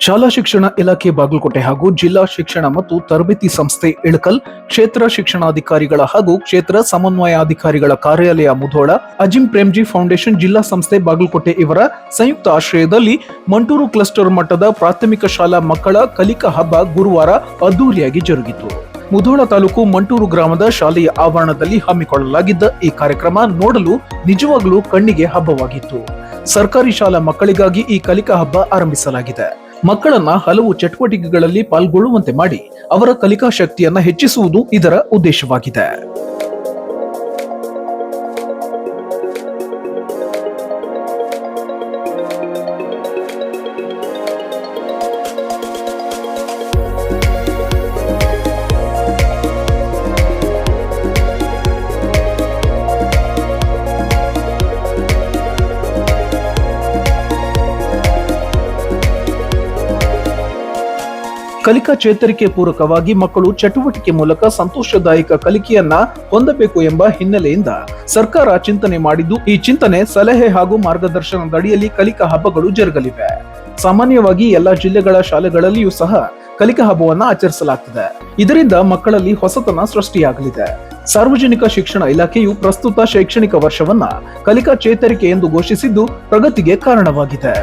ಶಾಲಾ ಶಿಕ್ಷಣ ಇಲಾಖೆ ಬಾಗಲಕೋಟೆ ಹಾಗೂ ಜಿಲ್ಲಾ ಶಿಕ್ಷಣ ಮತ್ತು ತರಬೇತಿ ಸಂಸ್ಥೆ ಇಳಕಲ್, ಕ್ಷೇತ್ರ ಶಿಕ್ಷಣಾಧಿಕಾರಿಗಳ ಹಾಗೂ ಕ್ಷೇತ್ರ ಸಮನ್ವಯಾಧಿಕಾರಿಗಳ ಕಾರ್ಯಾಲಯ ಮುಧೋಳ ಅಜಿಂ ಪ್ರೇಮ್ಜಿ ಫೌಂಡೇಶನ್ ಜಿಲ್ಲಾ ಸಂಸ್ಥೆ ಬಾಗಲಕೋಟೆ ಇವರ ಸಂಯುಕ್ತ ಆಶ್ರಯದಲ್ಲಿ ಮಂಟೂರು ಕ್ಲಸ್ಟರ್ ಮಟ್ಟದ ಪ್ರಾಥಮಿಕ ಶಾಲಾ ಮಕ್ಕಳ ಕಲಿಕಾ ಹಬ್ಬ ಗುರುವಾರ ಅದ್ದೂರಿಯಾಗಿ ಜರುಗಿತು. ಮುಧೋಳ ತಾಲೂಕು ಮಂಟೂರು ಗ್ರಾಮದ ಶಾಲೆಯ ಆವರಣದಲ್ಲಿ ಹಮ್ಮಿಕೊಳ್ಳಲಾಗಿದ್ದ ಈ ಕಾರ್ಯಕ್ರಮ ನೋಡಲು ನಿಜವಾಗಲೂ ಕಣ್ಣಿಗೆ ಹಬ್ಬವಾಗಿತ್ತು. ಸರ್ಕಾರಿ ಶಾಲಾ ಮಕ್ಕಳಿಗಾಗಿ ಈ ಕಲಿಕಾ ಹಬ್ಬ ಆರಂಭಿಸಲಾಗಿದೆ. ಮಕ್ಕಳನ್ನ ಹಲವು ಚಟುವಟಿಕೆಗಳಲ್ಲಿ ಪಾಲ್ಗೊಳ್ಳುವಂತೆ ಮಾಡಿ ಅವರ ಕಲಿಕಾ ಶಕ್ತಿಯನ್ನ ಹೆಚ್ಚಿಸುವುದು ಇದರ ಉದ್ದೇಶವಾಗಿದೆ. ಕಲಿಕಾ ಚೇತರಿಕೆ ಪೂರಕವಾಗಿ ಮಕ್ಕಳು ಚಟುವಟಿಕೆ ಮೂಲಕ ಸಂತೋಷದಾಯಕ ಕಲಿಕೆಯನ್ನ ಹೊಂದಬೇಕು ಎಂಬ ಹಿನ್ನೆಲೆಯಿಂದ ಸರ್ಕಾರ ಚಿಂತನೆ ಮಾಡಿದ್ದು, ಈ ಚಿಂತನೆ ಸಲಹೆ ಹಾಗೂ ಮಾರ್ಗದರ್ಶನದ ಅಡಿಯಲ್ಲಿ ಕಲಿಕಾ ಹಬ್ಬಗಳು ಜರುಗಲಿವೆ. ಸಾಮಾನ್ಯವಾಗಿ ಎಲ್ಲಾ ಜಿಲ್ಲೆಗಳ ಶಾಲೆಗಳಲ್ಲಿಯೂ ಸಹ ಕಲಿಕಾ ಹಬ್ಬವನ್ನ ಆಚರಿಸಲಾಗ್ತದೆ. ಇದರಿಂದ ಮಕ್ಕಳಲ್ಲಿ ಹೊಸತನ ಸೃಷ್ಟಿಯಾಗಲಿದೆ. ಸಾರ್ವಜನಿಕ ಶಿಕ್ಷಣ ಇಲಾಖೆಯು ಪ್ರಸ್ತುತ ಶೈಕ್ಷಣಿಕ ವರ್ಷವನ್ನ ಕಲಿಕಾ ಚೇತರಿಕೆ ಎಂದು ಘೋಷಿಸಿದ್ದು ಪ್ರಗತಿಗೆ ಕಾರಣವಾಗಿದೆ.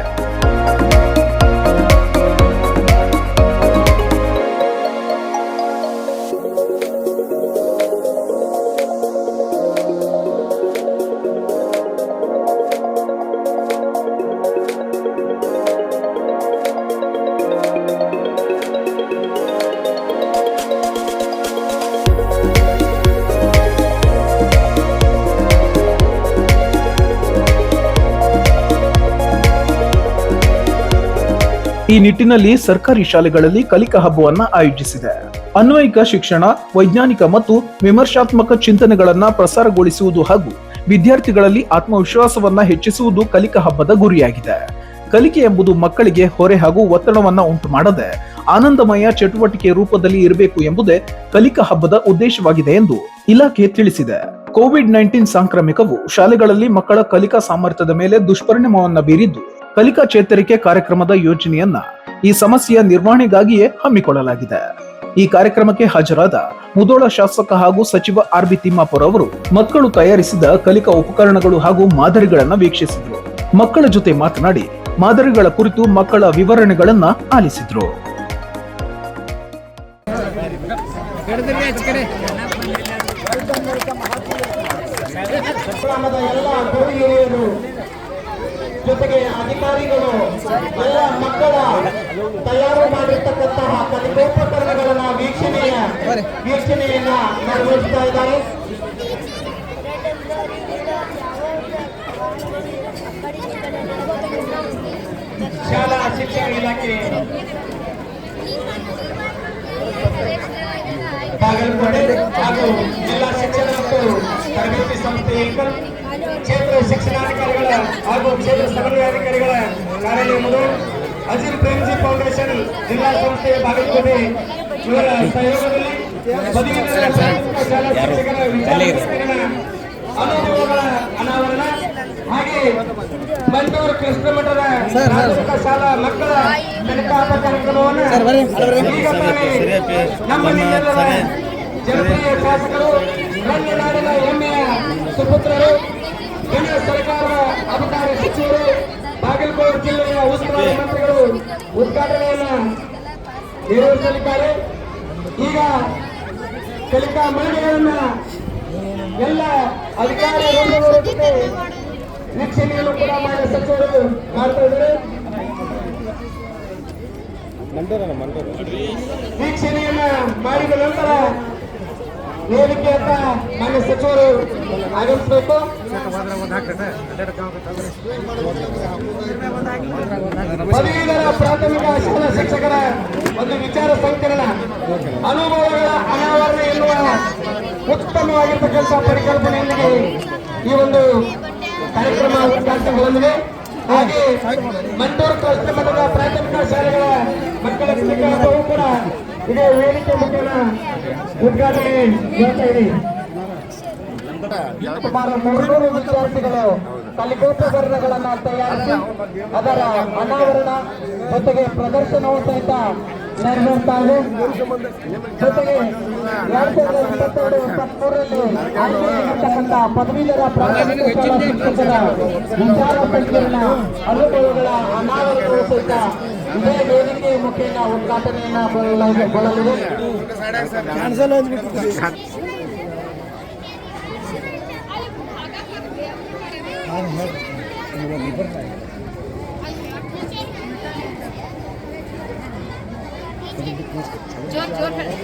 ಈ ನಿಟ್ಟಿನಲ್ಲಿ ಸರ್ಕಾರಿ ಶಾಲೆಗಳಲ್ಲಿ ಕಲಿಕಾ ಹಬ್ಬವನ್ನ ಆಯೋಜಿಸಿದೆ. ಅನ್ವಯಿಕ ಶಿಕ್ಷಣ, ವೈಜ್ಞಾನಿಕ ಮತ್ತು ವಿಮರ್ಶಾತ್ಮಕ ಚಿಂತನೆಗಳನ್ನ ಪ್ರಸಾರಗೊಳಿಸುವುದು ಹಾಗೂ ವಿದ್ಯಾರ್ಥಿಗಳಲ್ಲಿ ಆತ್ಮವಿಶ್ವಾಸವನ್ನ ಹೆಚ್ಚಿಸುವುದು ಕಲಿಕಾ ಹಬ್ಬದ ಗುರಿಯಾಗಿದೆ. ಕಲಿಕೆ ಎಂಬುದು ಮಕ್ಕಳಿಗೆ ಹೊರೆ ಹಾಗೂ ಒತ್ತಡವನ್ನ ಉಂಟು ಮಾಡದೆ, ಆನಂದಮಯ ಚಟುವಟಿಕೆ ರೂಪದಲ್ಲಿ ಇರಬೇಕು ಎಂಬುದೇ ಕಲಿಕಾ ಹಬ್ಬದ ಉದ್ದೇಶವಾಗಿದೆ ಎಂದು ಇಲಾಖೆ ತಿಳಿಸಿದೆ. ಕೋವಿಡ್ ನೈನ್ಟೀನ್ ಸಾಂಕ್ರಾಮಿಕವು ಶಾಲೆಗಳಲ್ಲಿ ಮಕ್ಕಳ ಕಲಿಕಾ ಸಾಮರ್ಥ್ಯದ ಮೇಲೆ ದುಷ್ಪರಿಣಾಮವನ್ನು ಬೀರಿದ್ದು ಕಲಿಕಾ ಚೇತರಿಕೆ ಕಾರ್ಯಕ್ರಮದ ಯೋಜನೆಯನ್ನ ಈ ಸಮಸ್ಯೆಯ ನಿರ್ವಹಣೆಗಾಗಿಯೇ ಹಮ್ಮಿಕೊಳ್ಳಲಾಗಿದೆ. ಈ ಕಾರ್ಯಕ್ರಮಕ್ಕೆ ಹಾಜರಾದ ಮುದೋಳ ಶಾಸಕ ಹಾಗೂ ಸಚಿವ ಆರ್ ಬಿ ತಿಮ್ಮಾಪುರ ಅವರು ಮಕ್ಕಳು ತಯಾರಿಸಿದ ಕಲಿಕಾ ಉಪಕರಣಗಳು ಹಾಗೂ ಮಾದರಿಗಳನ್ನ ವೀಕ್ಷಿಸಿದರು. ಮಕ್ಕಳ ಜೊತೆ ಮಾತನಾಡಿ ಮಾದರಿಗಳ ಕುರಿತು ಮಕ್ಕಳ ವಿವರಣೆಗಳನ್ನ ಆಲಿಸಿದ್ರು. ಜೊತೆಗೆ ಅಧಿಕಾರಿಗಳು ಎಲ್ಲ ಮಕ್ಕಳ ತಯಾರು ಮಾಡಿರ್ತಕ್ಕಂತಹ ಕಲಿಕೋಪಕರಣಗಳನ್ನ ವೀಕ್ಷಣೆಯ ವೀಕ್ಷಣೆಯನ್ನ ನಿರ್ವಹಿಸ್ತಾ ಇದ್ದಾರೆ. ಶಾಲಾ ಶಿಕ್ಷಣ ಇಲಾಖೆ ಬಾಗಲಕೋಟೆ ಹಾಗೂ ಜಿಲ್ಲಾ ಶಿಕ್ಷಣ ಮತ್ತು ತರಬೇತಿ ಸಂಸ್ಥೆ ಕ್ಷೇತ್ರ ಶಿಕ್ಷಣಾಧಿಕಾರಿಗಳ ಹಾಗೂ ಕ್ಷೇತ್ರ ಸಮನ್ವಯಾಧಿಕಾರಿಗಳ ಅಧಿಕಾರಿಗಳ ಮುದು ಅಜಿರ್ ಪ್ರೇಮ್ಜಿ ಫೌಂಡೇಶನ್ ಜಿಲ್ಲಾ ಸಂಸ್ಥೆಯ ಬಾಗಲಕೋಟೆ ಇವರ ಸಹಯೋಗದಲ್ಲಿ ಅನುಭವಗಳ ಅನಾವರಣ ಹಾಗೆ ಮಂಟೂರು ಕೃಷ್ಣ ಮಠದ ಶಾಲಾ ಮಕ್ಕಳ ಹಬ್ಬ ಕಾರ್ಯಕ್ರಮವನ್ನು ನಮ್ಮ ಜನಪ್ರಿಯ ಶಾಸಕರು ನನ್ನ ನಾಡಿನ ಹೆಮ್ಮೆಯ ಸುಪುತ್ರರು ಕೇಂದ್ರ ಸರ್ಕಾರದ ಅಬಕಾರಿ ಸಚಿವರು ಬಾಗಲಕೋಟೆ ಜಿಲ್ಲೆಯ ಉಸ್ತುವಾರಿ ಮಂತ್ರಿಗಳು ಉದ್ಘಾಟನೆಯನ್ನ ನೆರವೇರಿಸಲಿದ್ದಾರೆ ಈಗ ಕಲಿಕಾ ಮಳಿಗೆಗಳನ್ನ ಎಲ್ಲ ಅಧಿಕಾರಿ ಜೊತೆ ವೀಕ್ಷಣೆಯನ್ನು ಕೂಡ ಮಾಡಿದ ಸಚಿವರು ಮಾಡ್ತಾ ಇದ್ದಾರೆ. ವೀಕ್ಷಣೆಯನ್ನ ಮಾಡಿದ ನಂತರ ವೇದಿಕೆ ಅಂತ ಮಾನ್ಯ ಸಚಿವರು ಆಗಮಿಸಬೇಕು ಪದವೀಧರ ಪ್ರಾಥಮಿಕ ಶಾಲಾ ಶಿಕ್ಷಕರ ಒಂದು ವಿಚಾರ ಸಂಕಿರಣ ಅನುಭವಗಳ ಅನಾವರಣ ಎನ್ನುವ ಉತ್ತಮವಾಗಿರ್ತಕ್ಕಂಥ ಪರಿಕಲ್ಪನೆಯೊಂದಿಗೆ ಈ ಒಂದು ಕಾರ್ಯಕ್ರಮ ಉದ್ಘಾಟನೆಗೊಂಡಿದೆ ಹಾಗೆ ಮಂಟೂರು ಕೃಷ್ಣ ಮಠದ ಪ್ರಾಥಮಿಕ ಶಾಲೆಗಳ ಮಕ್ಕಳ ಹಬ್ಬವೂ ಕೂಡ ಇದೇ ವೇದಿಕೆ ಮುಖೇನ ಉದ್ಘಾಟನೆ ಮಾಡ್ತಾ ಇದೆ ಸುಮಾರು ಮೂರ್ನೂರು ವಿದ್ಯಾರ್ಥಿಗಳು ಕಲಿಕೋಪಕರಣಗಳನ್ನ ತಯಾರಿಸಿ ಅದರ ಅನಾವರಣ ಜೊತೆಗೆ ಪ್ರದರ್ಶನವೂ ಸಹಿತ ನೆರವೇರ್ತಾ ಇದೆ. ಜೊತೆಗೆ ಎರಡ್ ಸಾವಿರದ ಇಪ್ಪತ್ತೆರಡು ಇಪ್ಪತ್ಮೂರರಲ್ಲಿ ಆಯ್ಕೆಯಾಗಿರ್ತಕ್ಕಂಥ ಪದವೀಧರ ಪ್ರಾಥಮಿಕ ಶಾಲಾ ಶಿಕ್ಷಕರ ವಿಚಾರ ಸಂಕಿರಣ ಅನುಭವಗಳ ಅನಾವರಣವೂ ಸಹಿತ ಇದೇ ವೇದಿಕೆ ಮುಖೇನ ಉದ್ಘಾಟನೆಯನ್ನ ಕೊಡಲಿದೆ ಜೋರ್ ಜೋರ್ ಹೇಳಿ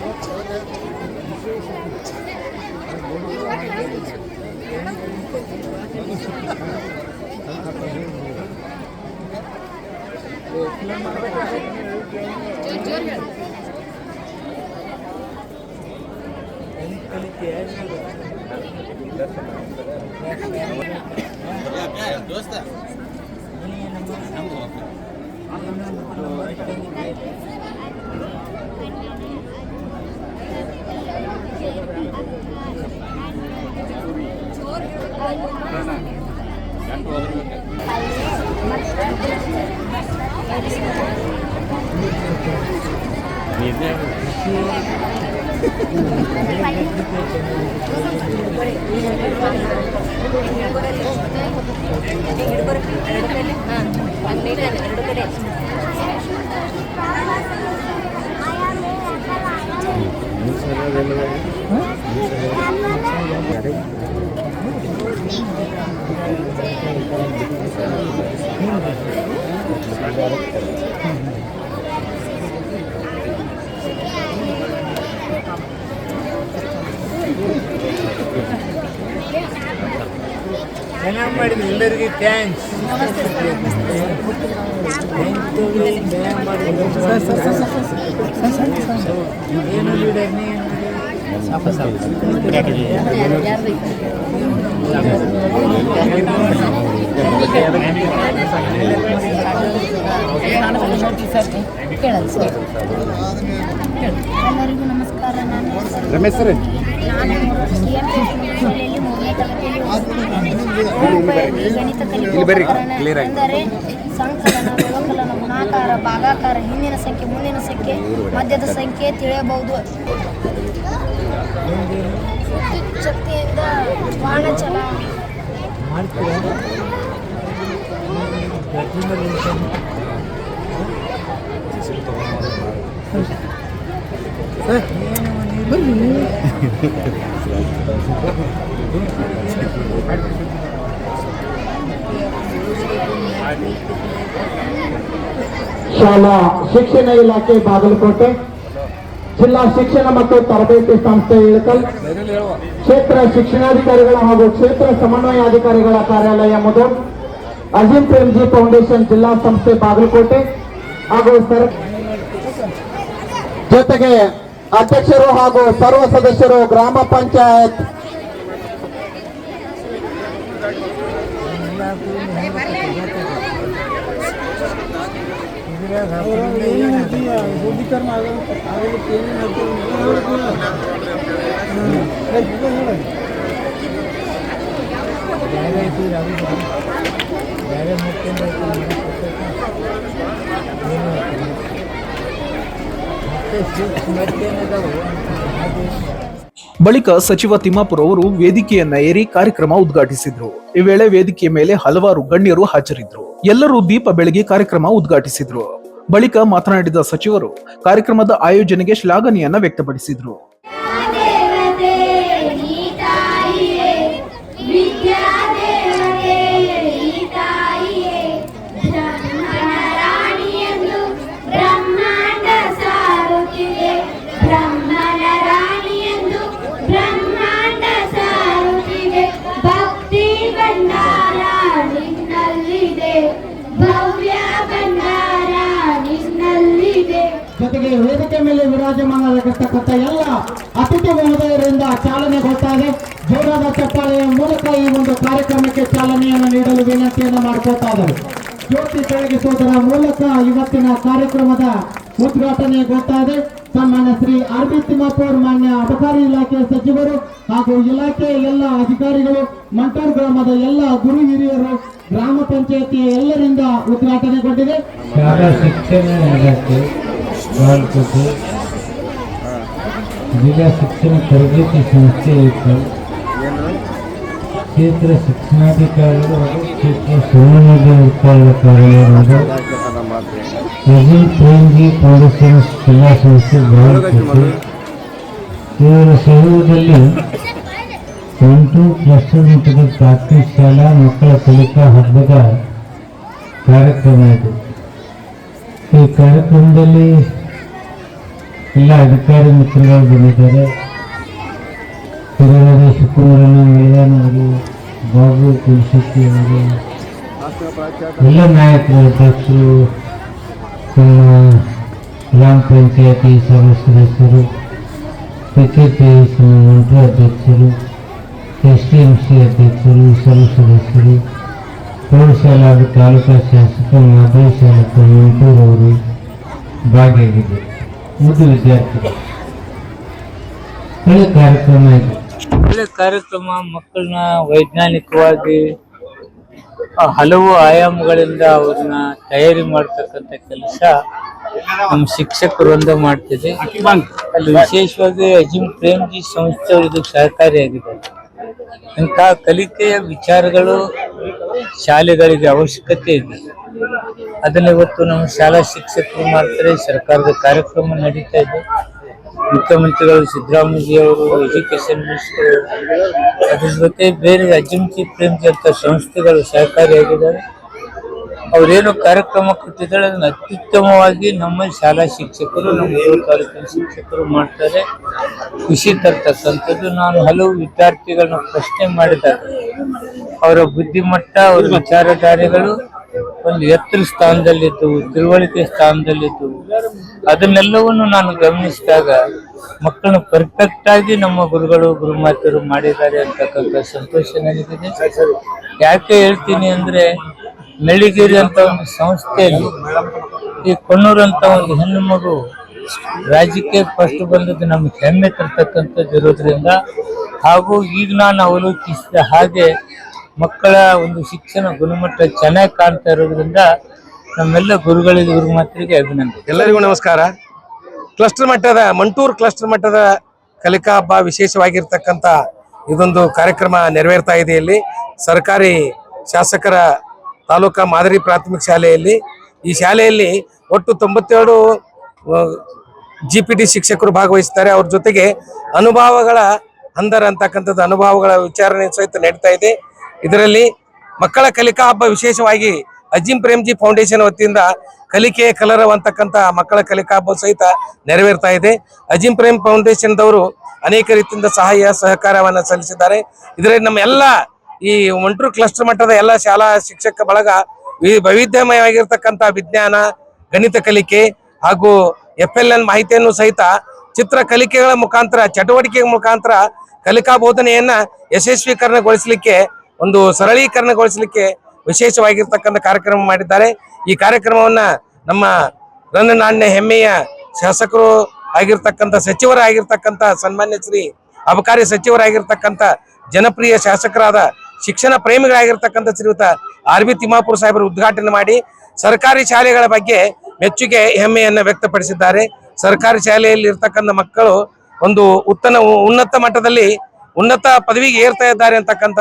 जोर ಎರಡು ಕಡೆ ಚೆನ್ನಾಗಿ ಮಾಡಿದ್ರಿ ಎಲ್ಲರಿಗೆ ಥ್ಯಾಂಕ್ಸ್ ಏನು ಲೀಡರ್ ನೀ ಎಲ್ಲರಿಗೂ ನಮಸ್ಕಾರ ನಾನು ರಮೇಶ್ ಸರ್. ಗಣಿತ ಕಲಿಕೆ ಅಂದರೆ ವ್ಯವಕಲನ ಗುಣಾಕಾರ ಭಾಗಾಕಾರ ಹಿಂದಿನ ಸಂಖ್ಯೆ ಮುಂದಿನ ಸಂಖ್ಯೆ ಮಧ್ಯದ ಸಂಖ್ಯೆ ತಿಳಿಯಬಹುದು ಶಕ್ತಿಯಿಂದ ವಾಹನ ಚಲ ಶಾಲಾ ಶಿಕ್ಷಣ ಇಲಾಖೆ ಬಾಗಲಕೋಟೆ ಜಿಲ್ಲಾ ಶಿಕ್ಷಣ ಮತ್ತು ತರಬೇತಿ ಸಂಸ್ಥೆ ಇಳಕಲ್. ಕ್ಷೇತ್ರ ಶಿಕ್ಷಣಾಧಿಕಾರಿಗಳ ಹಾಗೂ ಕ್ಷೇತ್ರ ಸಮನ್ವಯಾಧಿಕಾರಿಗಳ ಕಾರ್ಯಾಲಯ ಮುದೋಳ್ ಅಜಿಂ ಪ್ರೇಮ್ಜಿ ಫೌಂಡೇಶನ್ ಜಿಲ್ಲಾ ಸಂಸ್ಥೆ ಬಾಗಲಕೋಟೆ. ಹಾಗೂ ಸರ್ ಜೊತೆಗೆ ಅಧ್ಯಕ್ಷರು ಹಾಗೂ ಸರ್ವ ಸದಸ್ಯರು ಗ್ರಾಮ ಪಂಚಾಯತ್ ಬಳಿಕ ಸಚಿವ ತಿಮ್ಮಾಪುರ ಅವರು ವೇದಿಕೆಯನ್ನ ಏರಿ ಕಾರ್ಯಕ್ರಮ ಉದ್ಘಾಟಿಸಿದ್ರು. ಈ ವೇಳೆ ವೇದಿಕೆಯ ಮೇಲೆ ಹಲವಾರು ಗಣ್ಯರು ಹಾಜರಿದ್ರು. ಎಲ್ಲರೂ ದೀಪ ಬೆಳಗಿ ಕಾರ್ಯಕ್ರಮ ಉದ್ಘಾಟಿಸಿದ್ರು. ಬಳಿಕ ಮಾತನಾಡಿದ ಸಚಿವರು ಕಾರ್ಯಕ್ರಮದ ಆಯೋಜನೆಗೆ ಶ್ಲಾಘನೆಯನ್ನ ವ್ಯಕ್ತಪಡಿಸಿದ್ರು. ಜೊತೆಗೆ ವೇದಿಕೆ ಮೇಲೆ ವಿರಾಜಮಾನರಾಗಿರ್ತಕ್ಕಂಥ ಎಲ್ಲ ಅತಿಥಿ ಮಹೋದಯರಿಂದ ಚಾಲನೆ ಇದೆ. ಜೋರಾದ ಚಪ್ಪಾಳೆಯ ಮೂಲಕ ಈ ಒಂದು ಕಾರ್ಯಕ್ರಮಕ್ಕೆ ಚಾಲನೆಯನ್ನು ನೀಡಲು ವಿನಂತಿಯನ್ನು ಮಾಡ್ಕೊಳ್ತಾ ಇದ್ದಾರೆ. ಜ್ಯೋತಿ ಬೆಳಗಿಸುವುದರ ಮೂಲಕ ಇವತ್ತಿನ ಕಾರ್ಯಕ್ರಮದ ಉದ್ಘಾಟನೆ ಗೊತ್ತಾ ಇದೆ. ಸನ್ಮಾನ್ಯ ಶ್ರೀ ಆರ್ ಮಾನ್ಯ ಅಬಕಾರಿ ಇಲಾಖೆ ಸಚಿವರು ಹಾಗೂ ಇಲಾಖೆಯ ಎಲ್ಲ ಅಧಿಕಾರಿಗಳು, ಮಂಟೂರು ಗ್ರಾಮದ ಎಲ್ಲ ಗುರು ಹಿರಿಯರು, ಗ್ರಾಮ ಪಂಚಾಯತಿಯ ಎಲ್ಲರಿಂದ ಉದ್ಘಾಟನೆಗೊಂಡಿದೆ. ಶಾಲಾ ಶಿಕ್ಷಣ ಇಲಾಖೆ ಬಾಲ್ಕೋಟೆ ಜಿಲ್ಲಾ ಶಿಕ್ಷಣ ತರಬೇತಿ ಸಂಸ್ಥೆ ಇತ್ತು ಕ್ಷೇತ್ರ ಶಿಕ್ಷಣಾಧಿಕಾರಿಗಳು ಹಾಗೂ ಕ್ಷೇತ್ರ ಸುವರ್ಣೋದಯ ಕಾರ್ಯಾಲಯದ ಪ್ರಜಲ್ ಪ್ರೇಮ್ಜಿ ಫೌಂಡೇಶನ್ ಜಿಲ್ಲಾ ಸಂಸ್ಥೆ ಬಾಲ್ಕೋಟೆ ಇವರ ಸಹಯೋಗದಲ್ಲಿ ಎಂಟು ಕ್ಲಸ್ಟರ್ ಮಟ್ಟದ ಪ್ರಾಥಮಿಕ ಶಾಲಾ ಮಕ್ಕಳ ಕಲಿಕಾ ಹಬ್ಬದ ಕಾರ್ಯಕ್ರಮ ಇದು ಈ ಕಾರ್ಯಕ್ರಮದಲ್ಲಿ ಎಲ್ಲ ಅಧಿಕಾರಿ ಮಿತ್ರಗಳು ಬಂದಿದ್ದಾರೆ. ಹಿರಿಯರ ಶಿವಕುಮಾರಣ್ಣ ಮೈದಾನ ಅವರು ಬಾಬು ಕುಲಶೆಟ್ಟಿ ಅವರು. ಎಲ್ಲ ನಾಯಕರು, ಅಧ್ಯಕ್ಷರು, ನಮ್ಮ ಗ್ರಾಮ ಪಂಚಾಯತಿ ಸಭಾ ಸದಸ್ಯರು ಪಿಕೆಪಿ ಮಂಟು ಅಧ್ಯಕ್ಷರು ಎಸ್ ಟಿ ಎಂ ಸಿ ಅಧ್ಯಕ್ಷರು ಸಭಾ ಸದಸ್ಯರು ಪ್ರೌಢಶಾಲಾ ಹಾಗೂ ತಾಲೂಕಾ ಶಾಸಕ ಮಾಧವ ಶಾಲಕ ಮಂಟೂರವರು ಭಾಗಿಯಾಗಿದ್ದರು. ಮುದ್ದು ವಿದ್ಯಾರ್ಥಿಗಳು ಒಳ್ಳೆ ಕಾರ್ಯಕ್ರಮ ಇದೆ. ಒಳ್ಳೆ ಕಾರ್ಯಕ್ರಮ, ಮಕ್ಕಳನ್ನ ವೈಜ್ಞಾನಿಕವಾಗಿ ಹಲವು ಆಯಾಮಗಳಿಂದ ಅವ್ರನ್ನ ತಯಾರಿ ಮಾಡ್ತಕ್ಕಂಥ ಕೆಲಸ ನಮ್ಮ ಶಿಕ್ಷಕರು ಒಂದು ಮಾಡ್ತಿದೆ. ಅಲ್ಲಿ ವಿಶೇಷವಾಗಿ ಅಜಿಮ್ ಪ್ರೇಮ್ಜಿ ಸಂಸ್ಥೆಯವರು ಇದಕ್ಕೆ ಸಹಕಾರಿಯಾಗಿದೆ ಇಂತಹ ಕಲಿಕೆಯ ವಿಚಾರಗಳು ಶಾಲೆಗಳಿಗೆ ಅವಶ್ಯಕತೆ ಇದೆ. ಅದನ್ನ ಇವತ್ತು ನಮ್ಮ ಶಾಲಾ ಶಿಕ್ಷಕರು ಮಾಡ್ತಾರೆ, ಸರ್ಕಾರದ ಕಾರ್ಯಕ್ರಮ ನಡೀತಾ ಇದೆ. ಮುಖ್ಯಮಂತ್ರಿಗಳು ಸಿದ್ದರಾಮಯ್ಯ ಅವರು ಎಜುಕೇಶನ್ ಮಿನಿಸ್ಟರ್, ಅದ್ರ ಜೊತೆ ಬೇರೆ ಅಜಿಂಜಿ ಪ್ರೇಮ್ಜಿ ಅಂತ ಸಂಸ್ಥೆಗಳು ಸಹಕಾರಿಯಾಗಿದ್ದಾರೆ. ಅವರೇನು ಕಾರ್ಯಕ್ರಮ ಕೊಟ್ಟಿದ್ದಾರೆ ಅದನ್ನು ಅತ್ಯುತ್ತಮವಾಗಿ ನಮ್ಮ ಶಾಲಾ ಶಿಕ್ಷಕರು, ನಮ್ಮ ತಾಲೂಕಿನ ಶಿಕ್ಷಕರು ಮಾಡ್ತಾರೆ. ಖುಷಿ ತರ್ತಕ್ಕಂಥದ್ದು. ನಾನು ಹಲವು ವಿದ್ಯಾರ್ಥಿಗಳನ್ನ ಪ್ರಶ್ನೆ ಮಾಡಿದಾಗ ಅವರ ಬುದ್ಧಿಮಟ್ಟ, ಅವರ ವಿಚಾರಧಾರೆಗಳು ಒಂದು ಎತ್ತರ ಸ್ಥಾನದಲ್ಲಿದ್ದವು, ತಿಳುವಳಿಕೆ ಸ್ಥಾನದಲ್ಲಿದ್ದವು. ಅದನ್ನೆಲ್ಲವನ್ನು ನಾನು ಗಮನಿಸಿದಾಗ ಮಕ್ಕಳನ್ನು ಪರ್ಫೆಕ್ಟ್ ಆಗಿ ನಮ್ಮ ಗುರುಗಳು ಗುರುಮಾತರು ಮಾಡಿದ್ದಾರೆ ಅಂತಕ್ಕಂಥ ಸಂತೋಷ ನನಗಿದೆ. ಯಾಕೆ ಹೇಳ್ತೀನಿ ಅಂದ್ರೆ ಮೆಳ್ಳಿಗೇರಿ ಅಂತ ಒಂದು ಸಂಸ್ಥೆಯಲ್ಲಿ ಈ ಕೊಣ್ಣೂರು ಅಂತ ಒಂದು ಹೆಣ್ಣು ಮಗು ರಾಜ್ಯಕ್ಕೆ ಫಸ್ಟ್ ಬಂದದ್ದು ನಮ್ಗೆ ಹೆಮ್ಮೆ ತರ್ತಕ್ಕಂಥದ್ದು ಇರೋದ್ರಿಂದ ಹಾಗೂ ಈಗ ನಾನು ಅವಲೋಕಿಸಿದ ಹಾಗೆ ಮಕ್ಕಳ ಒಂದು ಶಿಕ್ಷಣ ಗುಣಮಟ್ಟ ಚೆನ್ನಾಗಿ ಕಾಣ್ತಾ ಇರೋದ್ರಿಂದ ನಮ್ಮೆಲ್ಲ ಗುರುಗಳಿಗೆ ಗುರುಮಾತರಿಗೆ ಅಭಿನಂದನೆ. ಎಲ್ಲರಿಗೂ ನಮಸ್ಕಾರ. ಕ್ಲಸ್ಟರ್ ಮಟ್ಟದ, ಮಂಟೂರ್ ಕ್ಲಸ್ಟರ್ ಮಟ್ಟದ ಕಲಿಕಾ ಹಬ್ಬ ವಿಶೇಷವಾಗಿರ್ತಕ್ಕಂಥ ಇದೊಂದು ಕಾರ್ಯಕ್ರಮ ನೆರವೇರ್ತಾ ಇದೆ ಇಲ್ಲಿ. ಸರ್ಕಾರಿ ಶಾಸಕರ ತಾಲೂಕಾ ಮಾದರಿ ಪ್ರಾಥಮಿಕ ಶಾಲೆಯಲ್ಲಿ. ಈ ಶಾಲೆಯಲ್ಲಿ ಒಟ್ಟು ತೊಂಬತ್ತೆರಡು ಜಿ ಪಿ ಟಿ ಶಿಕ್ಷಕರು ಭಾಗವಹಿಸ್ತಾರೆ. ಅವ್ರ ಜೊತೆಗೆ ಅನುಭವಗಳ ಅಂದರ ಅಂತಕ್ಕಂಥದ್ದು ಅನುಭವಗಳ ವಿಚಾರಣೆ ಸಹಿತ ನಡೀತಾ ಇದೆ. ಇದರಲ್ಲಿ ಮಕ್ಕಳ ಕಲಿಕಾ ಹಬ್ಬ ವಿಶೇಷವಾಗಿ ಅಜಿಂ ಪ್ರೇಮ್ಜಿ ಫೌಂಡೇಶನ್ ವತಿಯಿಂದ ಕಲಿಕೆ ಕಲರವ ಅಂತಕ್ಕಂಥ ಮಕ್ಕಳ ಕಲಿಕಾ ಹಬ್ಬ ಸಹಿತ ನೆರವೇರ್ತಾ ಇದೆ. ಅಜಿಂ ಪ್ರೇಮ್ ಫೌಂಡೇಶನ್ ದವರು ಅನೇಕ ರೀತಿಯಿಂದ ಸಹಾಯ ಸಹಕಾರವನ್ನು ಸಲ್ಲಿಸಿದ್ದಾರೆ. ಇದರಲ್ಲಿ ನಮ್ಮ ಎಲ್ಲ ಈ ಮಂಟ್ರು ಕ್ಲಸ್ಟರ್ ಮಟ್ಟದ ಎಲ್ಲ ಶಾಲಾ ಶಿಕ್ಷಕ ಬಳಗ ವೈವಿಧ್ಯಮಯವಾಗಿರ್ತಕ್ಕಂಥ ವಿಜ್ಞಾನ, ಗಣಿತ ಕಲಿಕೆ ಹಾಗೂ ಎಫ್ ಎಲ್ ಎನ್ ಮಾಹಿತಿಯನ್ನು ಸಹಿತ ಚಿತ್ರ ಕಲಿಕೆಗಳ ಮುಖಾಂತರ ಚಟುವಟಿಕೆ ಮುಖಾಂತರ ಕಲಿಕಾ ಬೋಧನೆಯನ್ನ ಯಶಸ್ವೀಕರಣಗೊಳಿಸಲಿಕ್ಕೆ ಒಂದು ಸರಳೀಕರಣಗೊಳಿಸಲಿಕ್ಕೆ ವಿಶೇಷವಾಗಿರ್ತಕ್ಕಂಥ ಕಾರ್ಯಕ್ರಮ ಮಾಡಿದ್ದಾರೆ. ಈ ಕಾರ್ಯಕ್ರಮವನ್ನ ನಮ್ಮ ನನ್ನ ನಾಣ್ಯ ಹೆಮ್ಮೆಯ ಶಾಸಕರು ಆಗಿರ್ತಕ್ಕಂಥ, ಸಚಿವರಾಗಿರ್ತಕ್ಕಂಥ, ಸನ್ಮಾನ್ಯ ಶ್ರೀ ಅಬಕಾರಿ ಸಚಿವರಾಗಿರ್ತಕ್ಕಂಥ ಜನಪ್ರಿಯ ಶಾಸಕರಾದ ಶಿಕ್ಷಣ ಪ್ರೇಮಿಗಳಾಗಿರ್ತಕ್ಕಂಥ ಶ್ರೀಯುತ ಆರ್ ಬಿ ತಿಮ್ಮಾಪುರ ಸಾಹೇಬರು ಉದ್ಘಾಟನೆ ಮಾಡಿ ಸರ್ಕಾರಿ ಶಾಲೆಗಳ ಬಗ್ಗೆ ಮೆಚ್ಚುಗೆ, ಹೆಮ್ಮೆಯನ್ನು ವ್ಯಕ್ತಪಡಿಸಿದ್ದಾರೆ. ಸರ್ಕಾರಿ ಶಾಲೆಯಲ್ಲಿ ಇರ್ತಕ್ಕಂಥ ಮಕ್ಕಳು ಒಂದು ಉತ್ತಮ ಉನ್ನತ ಮಟ್ಟದಲ್ಲಿ ಉನ್ನತ ಪದವಿಗೆ ಏರ್ತಾ ಇದ್ದಾರೆ ಅಂತಕ್ಕಂಥ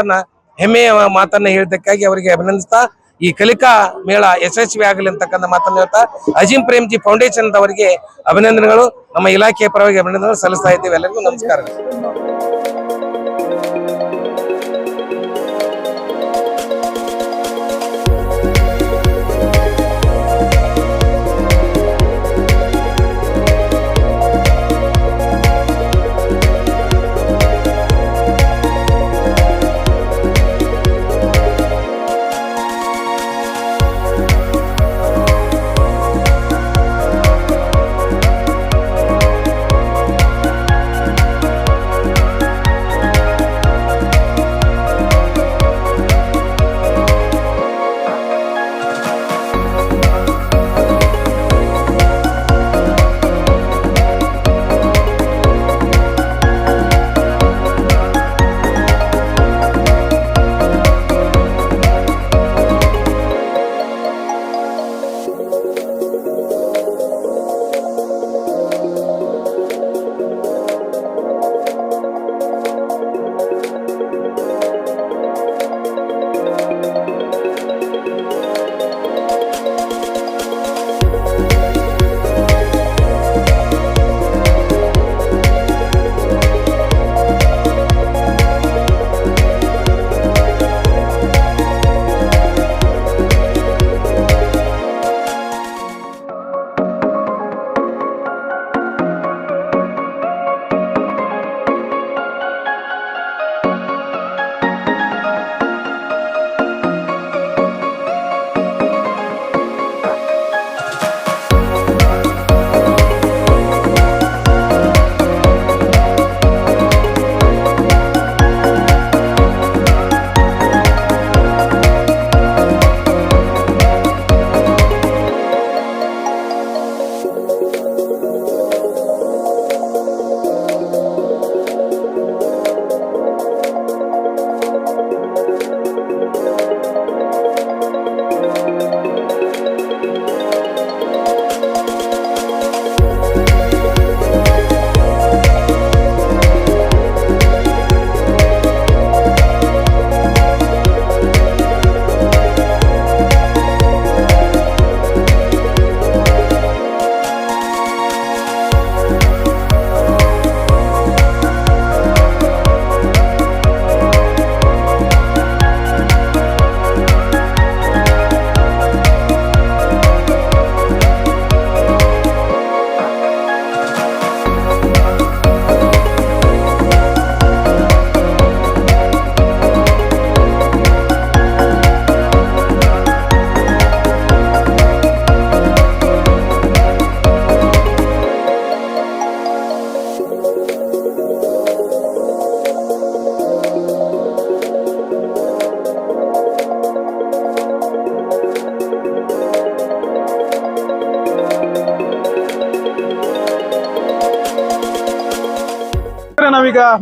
ಹೆಮ್ಮೆಯ ಮಾತನ್ನ ಹೇಳಿದ್ದಕ್ಕಾಗಿ ಅವರಿಗೆ ಅಭಿನಂದಿಸ್ತಾ, ಈ ಕಲಿಕಾ ಮೇಳ ಯಶಸ್ವಿ ಆಗಲಿ ಅಂತಕ್ಕಂಥ ಮಾತನ್ನು ಹೇಳ್ತಾ ಅಜಿಂ ಪ್ರೇಮ್ಜಿ ಫೌಂಡೇಶನ್ ಅವರಿಗೆ ಅಭಿನಂದನೆಗಳು. ನಮ್ಮ ಇಲಾಖೆಯ ಪರವಾಗಿ ಅಭಿನಂದನೆಗಳು ಸಲ್ಲಿಸ್ತಾ ಇದ್ದೀವಿ. ಎಲ್ಲರಿಗೂ ನಮಸ್ಕಾರ.